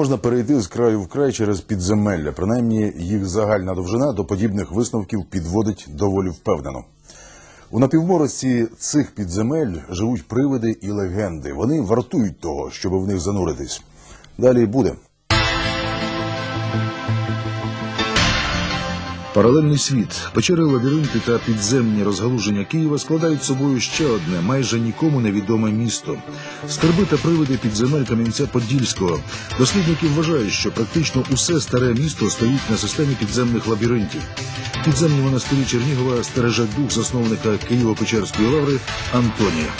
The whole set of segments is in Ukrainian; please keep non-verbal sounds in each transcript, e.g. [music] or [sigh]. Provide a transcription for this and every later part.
Можна перейти з краю в край через підземелля. Принаймні, їх загальна довжина до подібних висновків підводить доволі впевнено. У напівморозці цих підземель живуть привиди і легенди. Вони вартують того, щоб в них зануритись. Далі буде. Паралельний світ, печери, лабіринти та підземні розгалуження Києва складають собою ще одне, майже нікому невідоме місто. Скарби та привиди підземель Кам'янця Подільського. Дослідники вважають, що практично усе старе місто стоїть на системі підземних лабіринтів. Підземні монастирі Чернігова стереже дух засновника Києво-Печерської лаври Антонія.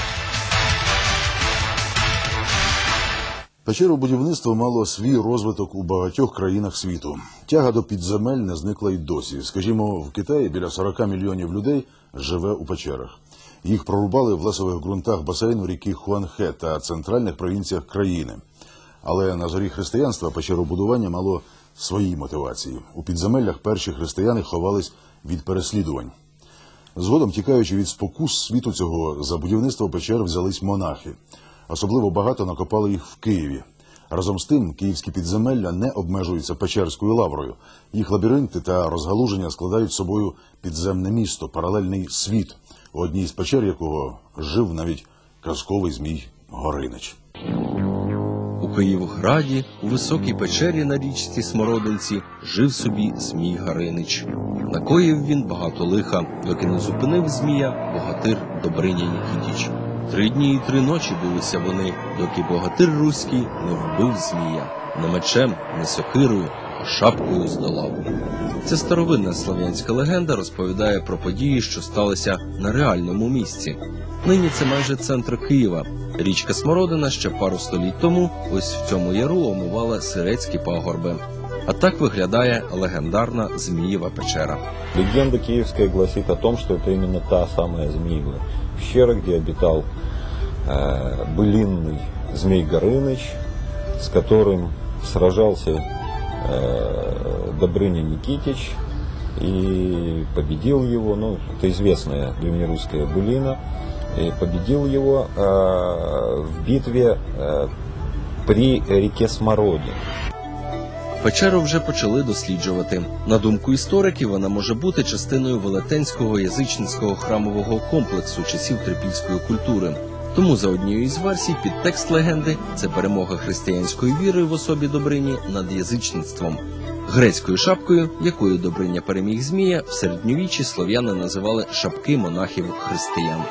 Печеробудівництво мало свій розвиток у багатьох країнах світу. Тяга до підземель не зникла й досі. Скажімо, в Китаї біля 40 мільйонів людей живе у печерах. Їх прорубали в лесових ґрунтах басейну ріки Хуанхе та центральних провінціях країни. Але на зорі християнства печеробудування мало свої мотивації. У підземеллях перші християни ховались від переслідувань. Згодом, тікаючи від спокус світу цього, за будівництво печер взялись монахи. Особливо багато накопали їх в Києві. Разом з тим, київські підземелля не обмежуються печерською лаврою. Їх лабіринти та розгалуження складають собою підземне місто, паралельний світ, у одній з печер якого жив навіть казковий змій Горинич. У Київграді, у високій печері на річці Смородинці, жив собі Змій Гаринич. Накоїв він багато лиха, доки не зупинив Змія богатир Добриня Нікітіч. Три дні і три ночі билися вони, доки богатир руський не вбив Змія. Не мечем, не сокирою, а шапкою здолав. Ця старовинна слов'янська легенда розповідає про події, що сталися на реальному місці. Нині це майже центр Києва. Річка Смородина ще пару століть тому ось в цьому яру омивала сирецькі пагорби. А так виглядає легендарна Змієва печера. Легенда киевская гласит о том, что это именно та самая Змеевая пещера, где обитал былинный Змей Горыныч, с которым сражался э, Добрыня Никитич и победил его, ну, это известная древнерусская былина, и победил его э, в битве э, при реке Смородин. Печеру вже почали досліджувати. На думку істориків, вона може бути частиною велетенського язичницького храмового комплексу часів трипільської культури. Тому за однією із версій підтекст легенди це перемога християнської віри в особі Добрині над язичництвом. Грецькою шапкою, якою Добриня переміг Змія, в середньовіччі слов'яни називали шапки монахів християн.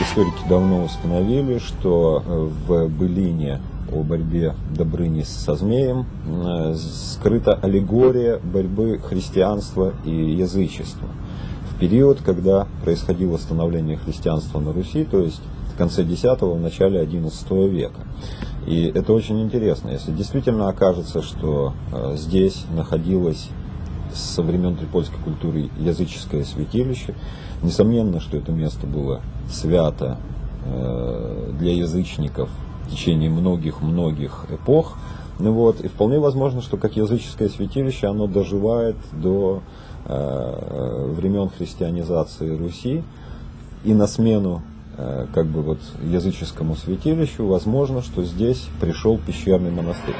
Историки давно установили, что э, в былине о борьбе Добрыни со змеем э, скрыта аллегория борьбы христианства и язычества. В период, когда происходило становление христианства на Руси, то есть в конце X – в начале XI века. И это очень интересно. Если действительно окажется, что э, здесь находилось со времен трипольской культуры языческое святилище, несомненно, что это место было свято э, для язычников в течение многих-многих эпох. Ну вот, и вполне возможно, что как языческое святилище оно доживает до э, времен христианизации Руси, и на смену как бы вот языческому святилищу возможно, что здесь пришел пещерный монастырь.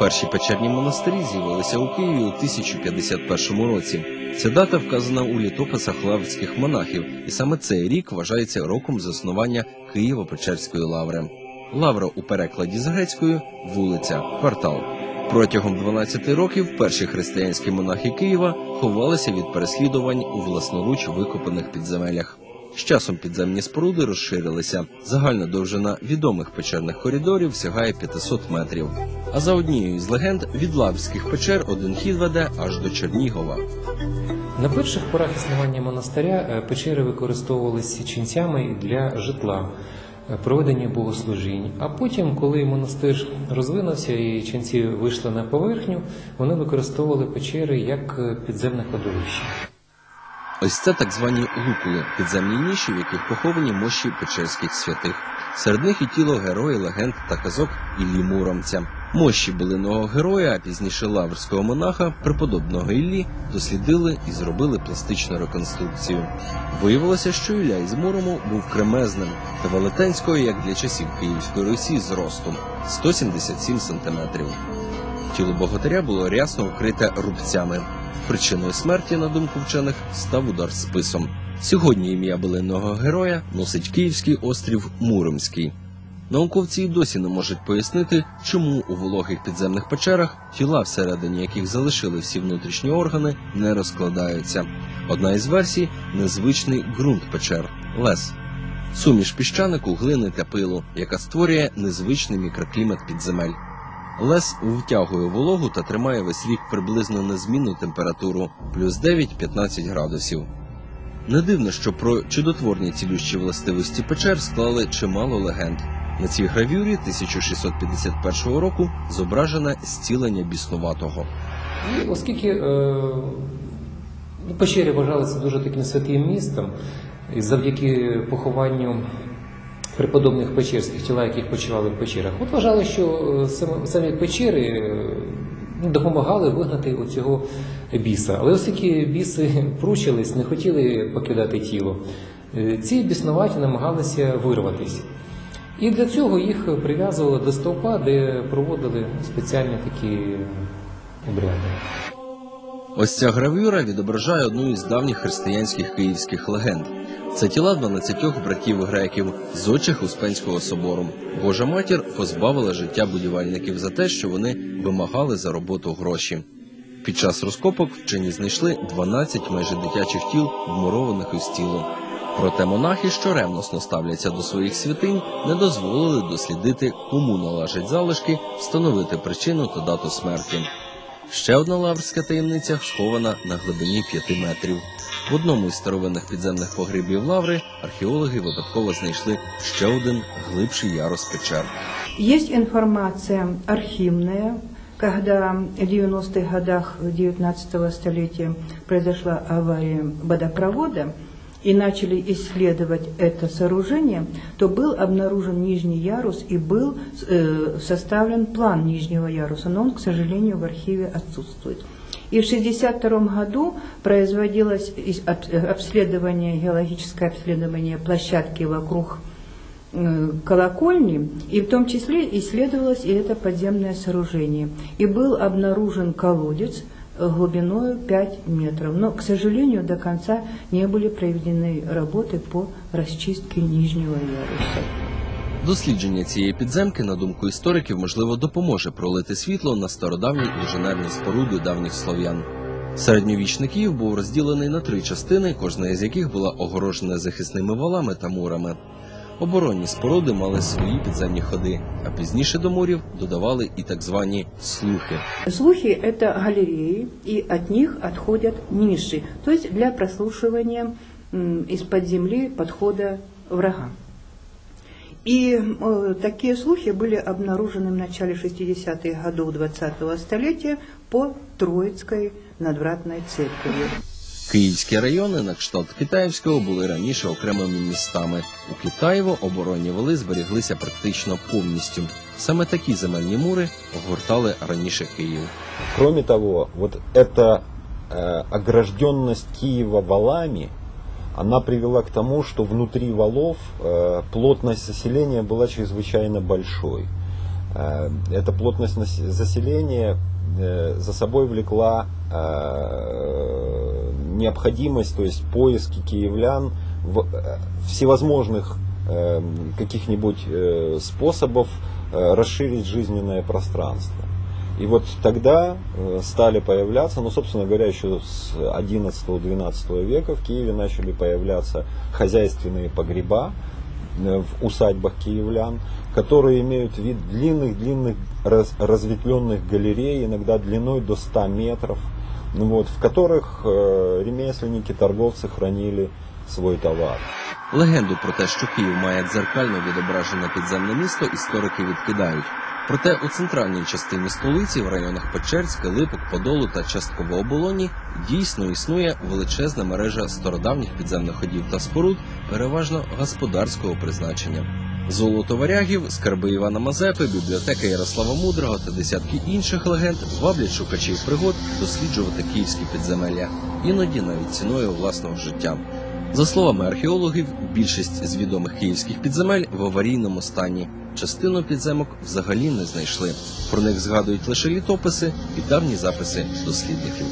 Перші печерні монастирі з'явилися у Києві у 1051 році. Ця дата вказана у літописах лаврських монахів, і саме цей рік вважається роком заснування Києво-Печерської лаври. Лавра у перекладі з грецькою вулиця, квартал. Протягом 12 років перші християнські монахи Києва ховалися від переслідувань у власноруч викопаних підземеллях. З часом підземні споруди розширилися. Загальна довжина відомих печерних коридорів сягає 500 метрів. А за однією з легенд від лаврських печер один хід веде аж до Чернігова. На перших порах існування монастиря е, печери використовувалися ченцями для житла, е, проведення богослужінь. А потім, коли монастир розвинувся і ченці вийшли на поверхню, вони використовували печери як е, підземне кладовище. Ось це так звані лукули, підземні ніші, в яких поховані мощі печерських святих. Серед них і тіло героя, легенд та казок Іллі Муромця. Мощі билиного героя, а пізніше лаврського монаха, преподобного Іллі, дослідили і зробили пластичну реконструкцію. Виявилося, що Ілля із Мурому був кремезним та велетенського, як для часів Київської Русі, зростом 177 сантиметрів. Тіло богатиря було рясно вкрите рубцями. Причиною смерті, на думку вчених, став удар списом. Сьогодні ім'я билинного героя носить Київський острів Муромський. Науковці й досі не можуть пояснити, чому у вологих підземних печерах тіла, всередині яких залишили всі внутрішні органи, не розкладаються. Одна із версій незвичний ґрунт печер лес. Суміш піщанику, глини та пилу, яка створює незвичний мікроклімат підземель. Лес втягує вологу та тримає весь рік приблизно незмінну температуру плюс 9-15 градусів. Не дивно, що про чудотворні цілющі властивості печер склали чимало легенд. На цій гравюрі 1651 року зображене зцілення біснуватого. Оскільки е, ну, печери вважалися дуже таким святим містом, і завдяки похованню преподобних печерських тіла, яких почивали в печерах, от вважали, що е, самі печери е, допомагали вигнати оцього біса. Але оскільки біси [laughs] пручились, не хотіли покидати тіло, е, ці біснуваті намагалися вирватися. І для цього їх прив'язували до стовпа, де проводили спеціальні такі обряди. Ось ця гравюра відображає одну із давніх християнських київських легенд. Це тіла 12 братів греків з очах Успенського собору. Божа матір позбавила життя будівельників за те, що вони вимагали за роботу гроші. Під час розкопок вчені знайшли 12 майже дитячих тіл, вмурованих у стілу. Проте монахи, що ревносно ставляться до своїх святинь, не дозволили дослідити, кому належать залишки, встановити причину та дату смерті. Ще одна лаврська таємниця схована на глибині 5 метрів. В одному із старовинних підземних погребів лаври археологи випадково знайшли ще один глибший ярус печер. Есть информация архивная, когда в 90-х годах 19 столетия произошла авария водопровода, и начали исследовать это сооружение, то был обнаружен нижний ярус и был э, составлен план нижнего яруса, но он, к сожалению, в архиве отсутствует. И в 1962 году производилось э, обследование, геологическое обследование площадки вокруг э, колокольни, и в том числе исследовалось и это подземное сооружение. И был обнаружен колодец э, глубиной 5 метров. Но, к сожалению, до конца не были проведены работы по расчистке нижнего яруса. Дослідження цієї підземки, на думку істориків, можливо, допоможе пролити світло на стародавні інженерні споруди давніх слов'ян. Середньовічний Київ був розділений на три частини, кожна із яких була огорожена захисними валами та мурами. Оборонні споруди мали свої підземні ходи, а пізніше до мурів додавали і так звані слухи. Слухи – это галереи, и от них отходят ниши, то есть для прослушивания м, из-под земли подхода врага. И э, такие слухи были обнаружены в начале 60-х годов 20-го столетия по Троицкой надвратной церкви. Київські райони на кшталт Китаївського були раніше окремими містами. У Китаєво оборонні вали зберіглися практично повністю. Саме такі земельні мури огортали раніше Київ. Кроме того, вот эта э, огражденность Киева валами, она привела к тому, что внутри валов э, плотность заселения была чрезвычайно большой. Э, эта плотность нас- заселения э, за собой влекла э, необходимость, то есть поиски киевлян в э, всевозможных э, каких-нибудь э, способов э, расширить жизненное пространство. И вот тогда э, стали появляться, ну, собственно говоря, еще с 11-12 века в Киеве начали появляться хозяйственные погреба э, в усадьбах киевлян, которые имеют вид длинных-длинных раз- разветвленных галерей, иногда длиной до 100 метров, ну, вот, в которых э, ремесленники, торговцы хранили свой товар. Легенду про те, що Київ має дзеркально відображене підземне місто, історики відкидають. Проте у центральній частині столиці, в районах Печерська, Липок, Подолу та частково оболоні, дійсно існує величезна мережа стародавніх підземних ходів та споруд, переважно господарського призначення. Золото варягів, скарби Івана Мазепи, бібліотека Ярослава Мудрого та десятки інших легенд ваблять шукачів пригод досліджувати київські підземелля, іноді навіть ціною власного життя. За словами археологів, більшість з відомих київських підземель в аварійному стані. Частину підземок взагалі не знайшли. Про них згадують лише літописи і давні записи дослідників.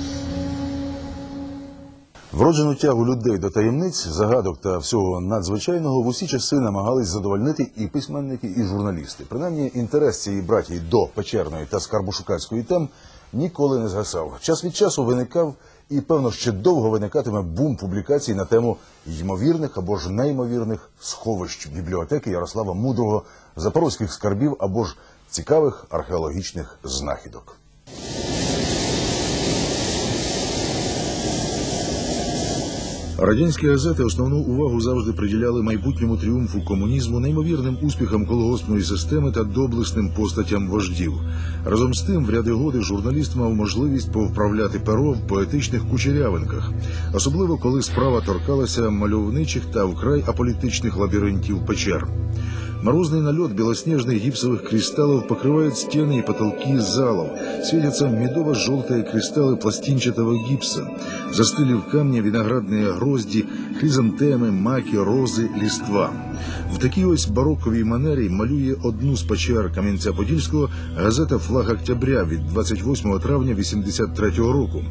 Вроджену тягу людей до таємниць, загадок та всього надзвичайного в усі часи намагались задовольнити і письменники, і журналісти. Принаймні, інтерес цієї братії до печерної та скарбошукацької тем ніколи не згасав. Час від часу виникав і, певно, ще довго виникатиме бум публікацій на тему ймовірних або ж неймовірних сховищ бібліотеки Ярослава Мудрого, запорозьких скарбів або ж цікавих археологічних знахідок. Радянські газети основну увагу завжди приділяли майбутньому тріумфу комунізму, неймовірним успіхам колгоспної системи та доблесним постатям вождів. Разом з тим, в ряди годи журналіст мав можливість повправляти перо в поетичних кучерявинках, особливо коли справа торкалася мальовничих та вкрай аполітичних лабіринтів печер. Морозный налет белоснежных гипсовых кристаллов покрывает стены и потолки залов. Светятся медово-желтые кристаллы пластинчатого гипса. Застыли в камне виноградные грозди, хризантеми, маки, рози, ліства. В такій ось бароковій манері малює одну з печер Кам'янця-Подільського газета «Флаг Октября» від 28 травня 83 року.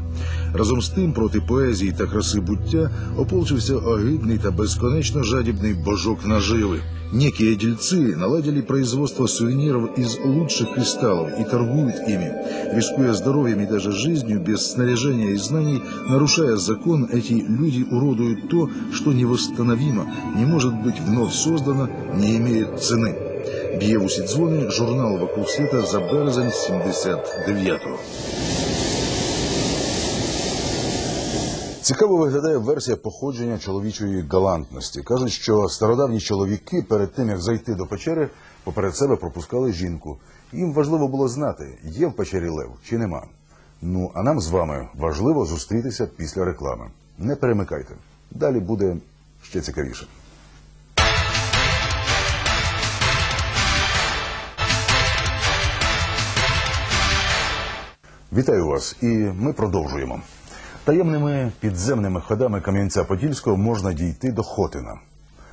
Разом з тим проти поезії та краси буття ополчився огидний та безконечно жадібний божок наживи. Некие дельцы наладили производство сувениров из лучших кристаллов и торгуют ими. Рискуя здоровьем и даже жизнью, без снаряжения и знаний, нарушая закон, эти люди уродуют то, что невосстановимо, не может быть вновь создано, не имеет цены. Усі дзвони журнал «Вокруг света» за березень 79-го. Цікаво виглядає версія походження чоловічої галантності. Кажуть, що стародавні чоловіки перед тим як зайти до печери, поперед себе пропускали жінку. Їм важливо було знати, є в печері лев чи нема. Ну а нам з вами важливо зустрітися після реклами. Не перемикайте. Далі буде ще цікавіше. Вітаю вас, і ми продовжуємо. Таємними підземними ходами Кам'янця-Подільського можна дійти до Хотина.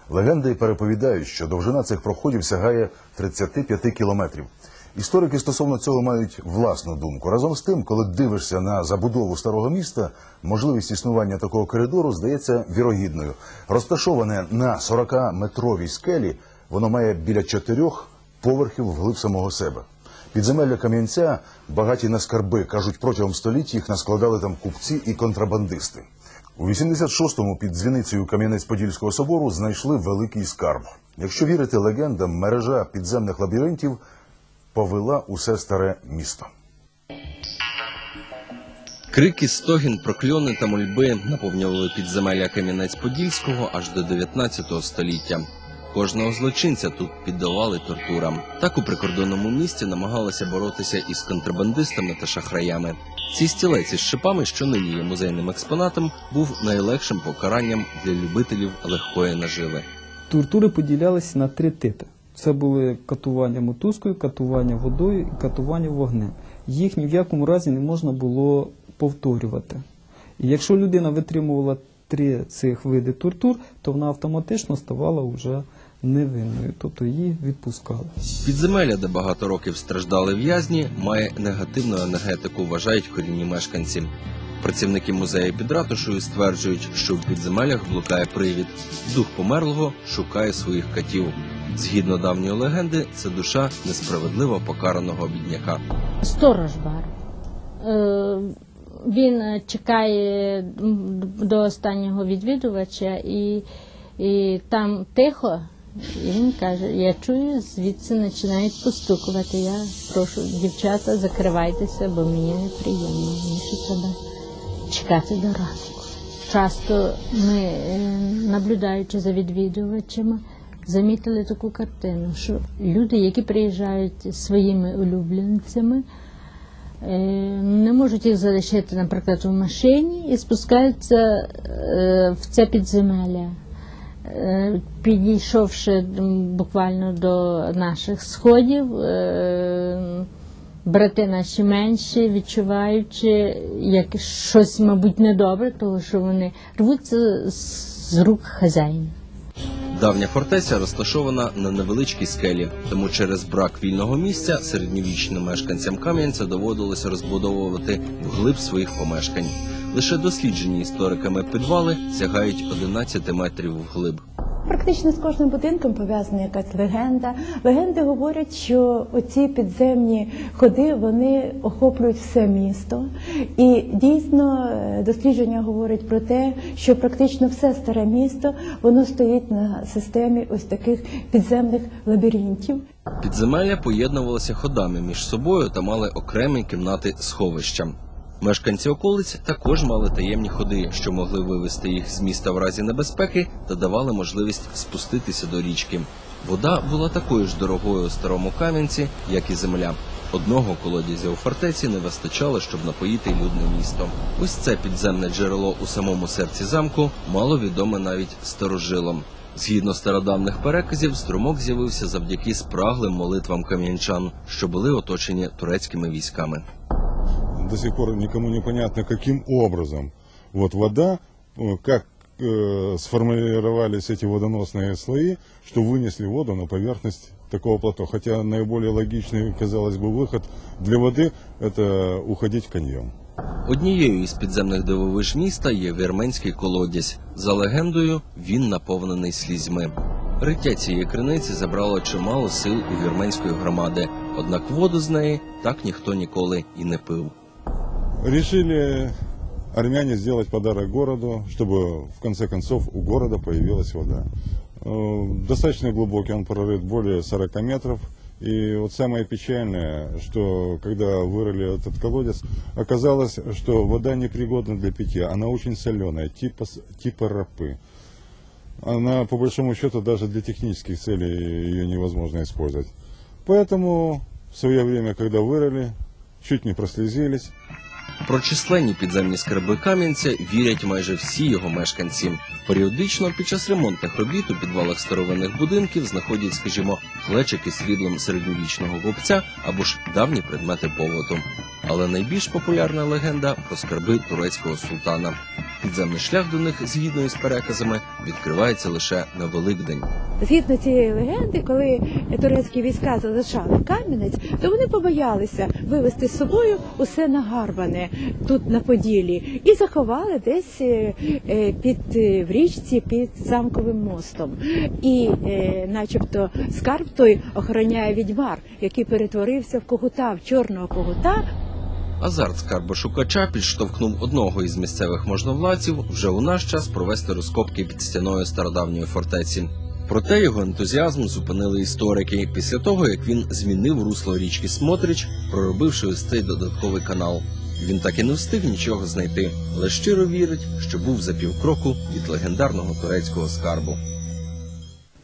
Легенди переповідають, що довжина цих проходів сягає 35 кілометрів. Історики стосовно цього мають власну думку. Разом з тим, коли дивишся на забудову старого міста, можливість існування такого коридору здається вірогідною. Розташоване на 40-метровій скелі, воно має біля чотирьох поверхів вглиб самого себе. Підземелля Кам'янця багаті на скарби. Кажуть, протягом століть їх наскладали там купці і контрабандисти. У 86-му під дзвіницею Кам'янець-Подільського собору знайшли великий скарб. Якщо вірити легендам, мережа підземних лабіринтів повела усе старе місто. Крики, стогін, прокльони та мольби наповнювали підземелля Кам'янець-Подільського аж до 19 століття. Кожного злочинця тут піддавали тортурам. Так у прикордонному місті намагалися боротися із контрабандистами та шахраями. Цей стілець із шипами, що нині є музейним експонатом, був найлегшим покаранням для любителів легкої наживи. Тортури поділялися на три типи. Це були катування мотузкою, катування водою і катування вогнем. Їх ні в якому разі не можна було повторювати. І якщо людина витримувала три цих види тортур, то вона автоматично ставала вже невинною, тобто її відпускали. Підземелля, де багато років страждали в'язні, має негативну енергетику, вважають корінні мешканці. Працівники музею під ратушею стверджують, що в підземеллях блукає привід. Дух померлого шукає своїх катів. Згідно давньої легенди, це душа несправедливо покараного бідняка. Сторож бар. Е, Він чекає до останнього відвідувача і, і там тихо. І він каже, я чую, звідси починають постукувати. Я прошу, дівчата, закривайтеся, бо мені неприємно. Мені треба чекати до ранку. Часто ми, е, наблюдаючи за відвідувачами, замітили таку картину, що люди, які приїжджають своїми улюбленцями, е, не можуть їх залишити, наприклад, в машині і спускаються е, в це підземелля. Е, Підійшовши буквально до наших сходів, е, брати наші менші, відчуваючи як щось, мабуть, недобре, тому що вони рвуться з рук хазяїна. Давня фортеця розташована на невеличкій скелі, тому через брак вільного місця середньовічним мешканцям Кам'янця доводилося розбудовувати вглиб своїх помешкань. Лише досліджені істориками підвали сягають 11 метрів вглиб. Практично з кожним будинком пов'язана якась легенда. Легенди говорять, що оці підземні ходи вони охоплюють все місто. І дійсно е, дослідження говорять про те, що практично все старе місто воно стоїть на системі ось таких підземних лабіринтів. Підземелля поєднувалися ходами між собою та мали окремі кімнати сховища. Мешканці околиць також мали таємні ходи, що могли вивести їх з міста в разі небезпеки та давали можливість спуститися до річки. Вода була такою ж дорогою у старому кам'янці, як і земля. Одного колодязя у фортеці не вистачало, щоб напоїти людне місто. Ось це підземне джерело у самому серці замку мало відоме навіть старожилам. Згідно стародавних переказів, струмок з'явився завдяки спраглим молитвам кам'янчан, що були оточені турецькими військами до сих пор никому не понятно, каким образом вот вода, э, как э, сформировались эти водоносные слои, что вынесли воду на поверхность такого плато. Хотя наиболее логичный, казалось бы, выход для воды – это уходить в каньон. Однією із підземних дивовиж міста є вірменський колодязь. За легендою, він наповнений слізьми. Риття цієї криниці забрало чимало сил у вірменської громади, однак воду з неї так ніхто ніколи і не пив. Решили армяне сделать подарок городу, чтобы в конце концов у города появилась вода. Э, Достаточно глубокий, он прорыт более 40 метров. И вот самое печальное, что когда вырыли этот колодец, оказалось, что вода непригодна для питья. Она очень соленая, типа, типа рапы. Она, по большому счету, даже для технических целей ее невозможно использовать. Поэтому в свое время, когда вырыли, чуть не прослезились, Про численні підземні скарби Кам'янця вірять майже всі його мешканці. Періодично під час ремонтних робіт у підвалах старовинних будинків знаходять, скажімо, плечики з середньовічного гобця або ж давні предмети поводу. Але найбільш популярна легенда про скарби турецького султана. Підземний шлях до них, згідно із переказами, відкривається лише на Великдень. Згідно цієї легенди, коли турецькі війська залишали Кам'янець, то вони побоялися вивезти з собою усе нагарбане тут на Поділі і заховали десь е, е, під е, в річці під замковим мостом. І, начебто, скарб той охороняє відьмар, який перетворився в когута, в чорного когута, Азарт скарбошукача підштовхнув одного із місцевих можновладців вже у наш час провести розкопки під стіною стародавньої фортеці. Проте його ентузіазм зупинили історики після того, як він змінив русло річки Смотрич, проробивши ось цей додатковий канал. Він так і не встиг нічого знайти, але щиро вірить, що був за півкроку від легендарного турецького скарбу.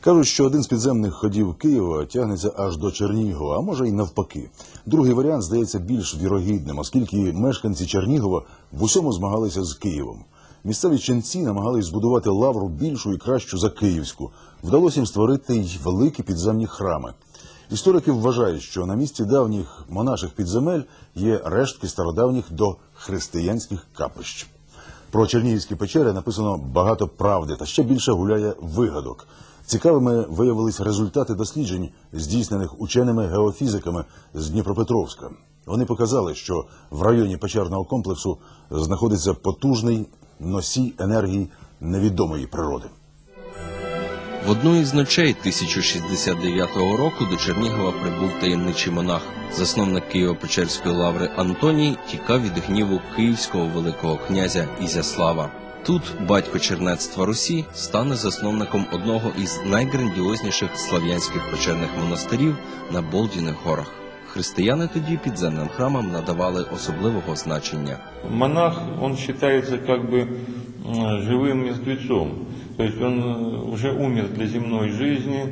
Кажуть, що один з підземних ходів Києва тягнеться аж до Чернігова, а може й навпаки. Другий варіант здається більш вірогідним, оскільки мешканці Чернігова в усьому змагалися з Києвом. Місцеві ченці намагались збудувати лавру більшу і кращу за київську. Вдалося їм створити й великі підземні храми. Історики вважають, що на місці давніх монаших підземель є рештки стародавніх до християнських капищ. Про чернігівські печери написано багато правди та ще більше гуляє вигадок. Цікавими виявились результати досліджень, здійснених ученими геофізиками з Дніпропетровська. Вони показали, що в районі печерного комплексу знаходиться потужний носій енергії невідомої природи. В одну із ночей 1069 року до Чернігова прибув таємничий монах. Засновник Києво-Печерської лаври Антоній тікав від гніву київського великого князя Ізяслава. Тут батько чернецтва Русі стане засновником одного із найграндіозніших слав'янських печерних монастирів на Болдіних горах. Християни тоді підземним храмам надавали особливого значення. Монах, он считается как бы м, живым мертвецом. То есть он э, уже умер для земной жизни,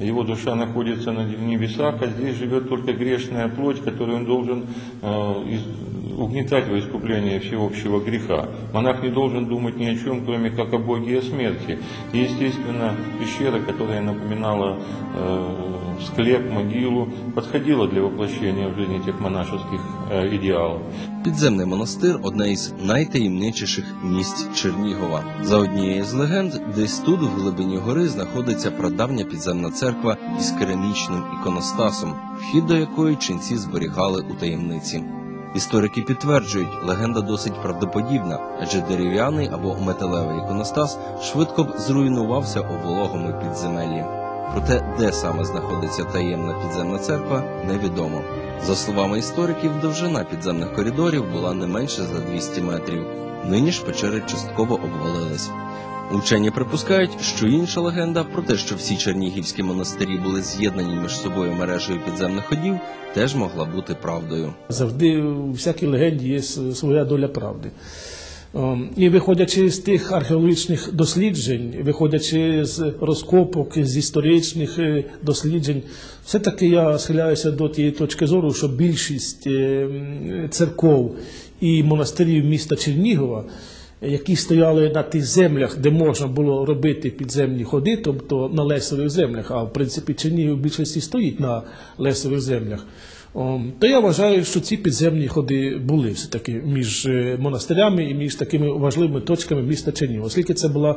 его душа находится на небесах, а здесь живет только грешная плоть, которую он должен э, из- угнетать во искупление всеобщего греха. Монах не должен думать ни о чем, кроме как о Боге и о смерти. И, естественно, пещера, которая напоминала э, склеп, могилу, подходило для воплощения в жизнь этих монашеских э, идеалов. Підземний монастир одне із найтаємничіших місць Чернігова. За однією з легенд, десь тут, в глибині гори, знаходиться прадавня підземна церква із керамічним іконостасом, вхід до якої ченці зберігали у таємниці. Історики підтверджують, легенда досить правдоподібна, адже дерев'яний або металевий іконостас швидко б зруйнувався у вологому підземеллі. Проте, де саме знаходиться таємна підземна церква, невідомо. За словами істориків, довжина підземних коридорів була не менше за 200 метрів. Нині ж печери частково обвалились. Учені припускають, що інша легенда про те, що всі чернігівські монастирі були з'єднані між собою мережею підземних ходів, теж могла бути правдою. Завжди у всякій легенді є своя доля правди. Ем, І виходячи з тих археологічних досліджень, виходячи з розкопок, з історичних е, досліджень, все-таки я схиляюся до тієї точки зору, що більшість е, церков і монастирів міста Чернігова, які стояли на тих землях, де можна було робити підземні ходи, тобто на лесових землях, а в принципі Чернігів в більшості стоїть на лесових землях. То я вважаю, що ці підземні ходи були все-таки між е, монастирями і між такими важливими точками міста Чернігова, оскільки це була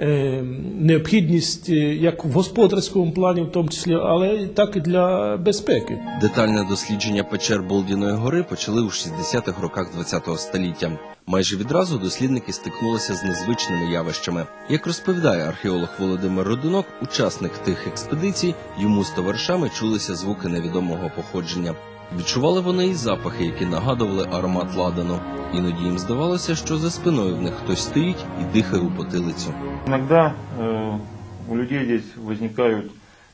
е, необхідність е, як в господарському плані, в тому числі, але так і для безпеки. Детальне дослідження печер Болдіної гори почали у 60-х роках ХХ століття. Майже відразу дослідники стикнулися з незвичними явищами. Як розповідає археолог Володимир Родинок, учасник тих експедицій йому з товаришами чулися звуки невідомого походження. Відчували вони і запахи, які нагадували аромат ладану. Іноді їм здавалося, що за спиною в них хтось стоїть і дихає у потилицю. Иногда э, у людей здесь возникают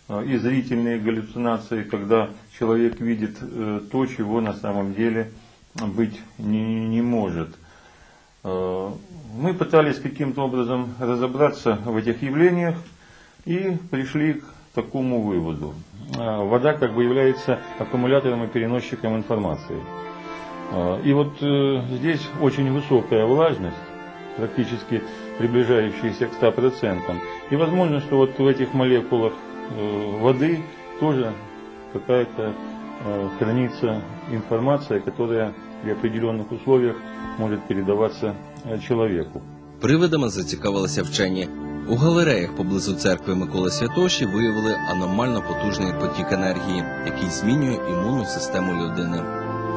э, и зрительные галлюцинации, когда человек видит э, то, чего на самом деле быть не, не может. Э, мы пытались каким-то образом разобраться в этих явлениях и пришли к такому выводу. Э, Вода как бы является аккумулятором и переносчиком информации. Э, И вот э, здесь очень высокая влажность, практически приближающаяся к 100%. И возможно, что вот в этих молекулах э, воды тоже какая-то э, хранится информация, которая при определенных условиях может передаваться человеку. Привидами зацікавилися вчені. У галереях поблизу церкви Миколи Святоші виявили аномально потужний потік енергії, який змінює імунну систему людини.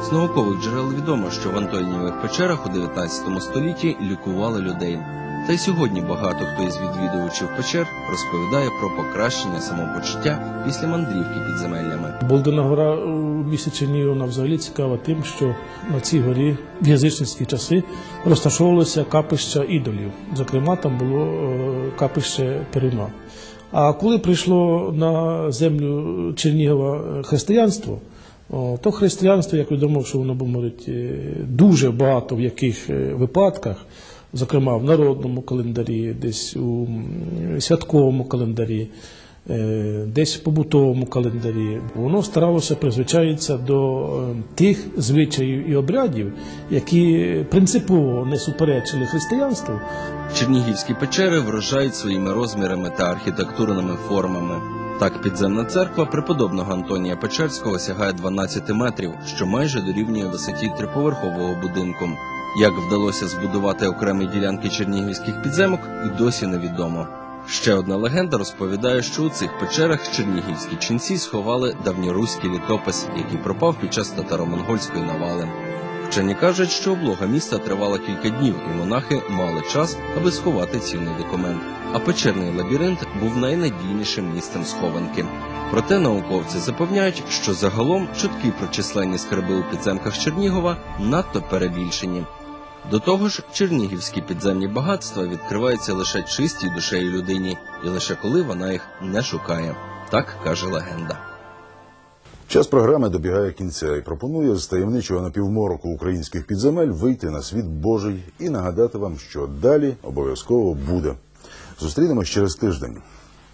З наукових джерел відомо, що в Антонієвих печерах у 19 столітті лікували людей. Та й сьогодні багато хто із відвідувачів печер розповідає про покращення самопочуття після мандрівки підземеллями. Болдина гора у місті Чернігів вона взагалі цікава тим, що на цій горі в язичницькі часи розташовувалися капища ідолів. Зокрема, там було е, капище Перуна. А коли прийшло на землю Чернігова е, християнство, то християнство, як відомо, що воно говорить, е, дуже багато в яких е, випадках, зокрема в народному календарі, десь у святковому календарі, е, десь в побутовому календарі, воно старалося призвичаїтися до е, тих звичаїв і обрядів, які принципово не суперечили християнству, Чернігівські печери вражають своїми розмірами та архітектурними формами. Так, підземна церква преподобного Антонія Печерського сягає 12 метрів, що майже дорівнює висоті триповерхового будинку. Як вдалося збудувати окремі ділянки чернігівських підземок, і досі невідомо. Ще одна легенда розповідає, що у цих печерах чернігівські ченці сховали давньоруський літопис, який пропав під час татаро-монгольської навали. Вчені кажуть, що облога міста тривала кілька днів, і монахи мали час, аби сховати цінний документ. А печерний лабіринт був найнадійнішим місцем схованки. Проте науковці запевняють, що загалом чутки про численні скарби у підземках Чернігова надто перебільшені. До того ж, чернігівські підземні багатства відкриваються лише чистій душею людині, і лише коли вона їх не шукає. Так каже легенда. Час програми добігає кінця і пропонує з таємничого напівмороку українських підземель вийти на світ Божий і нагадати вам, що далі обов'язково буде. Зустрінемось через тиждень.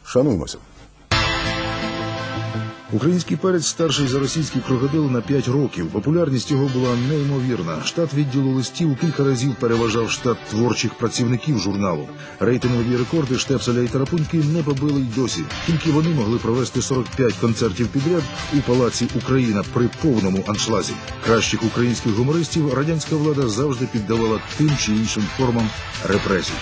Шануймося. Український перець старший за російський крокодил на 5 років. Популярність його була неймовірна. Штат відділу листів кілька разів переважав штат творчих працівників журналу. Рейтингові рекорди Штепселя і Тарапуньки не побили й досі. Тільки вони могли провести 45 концертів підряд у палаці Україна при повному аншлазі. Кращих українських гумористів радянська влада завжди піддавала тим чи іншим формам репресій.